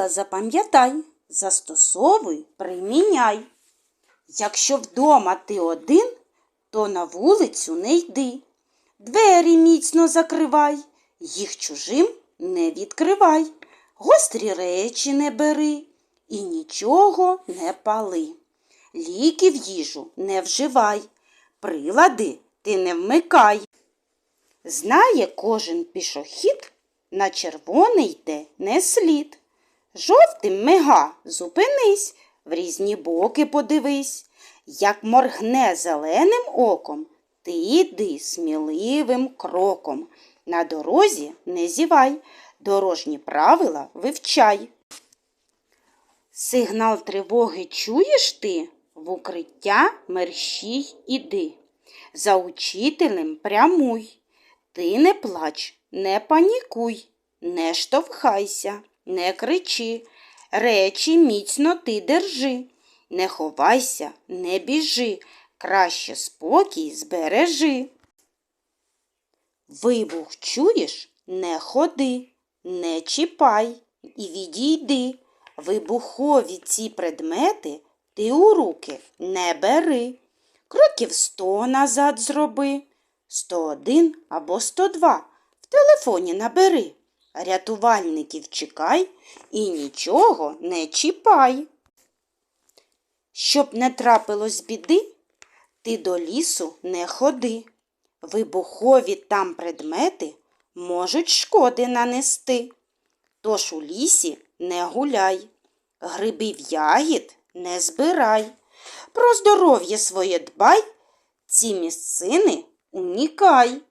Правила запам'ятай, застосовуй, приміняй. Якщо вдома ти один, то на вулицю не йди. Двері міцно закривай, їх чужим не відкривай. Гострі речі не бери і нічого не пали. Ліки в їжу не вживай, прилади ти не вмикай. Знає кожен пішохід, на червоний йде не слід. Жовтим мига, зупинись, в різні боки подивись. Як моргне зеленим оком, ти йди сміливим кроком. На дорозі не зівай, дорожні правила вивчай. Сигнал тривоги чуєш ти? В укриття мерщій іди. За учителем прямуй. Ти не плач, не панікуй, не штовхайся, не кричи. Речі міцно ти держи. Не ховайся, не біжи, краще спокій збережи. Вибух чуєш? Не ходи, не чіпай і відійди. Вибухові ці предмети ти у руки не бери. Кроків сто назад зроби, 101 або 102 в телефоні набери. Рятувальників чекай і нічого не чіпай. Щоб не трапилось біди, ти до лісу не ходи. Вибухові там предмети можуть шкоди нанести. Тож у лісі не гуляй, грибів ягід не збирай. Про здоров'я своє дбай, ці місцини унікай.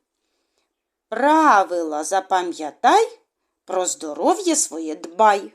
Правила запам'ятай, про здоров'я своє дбай.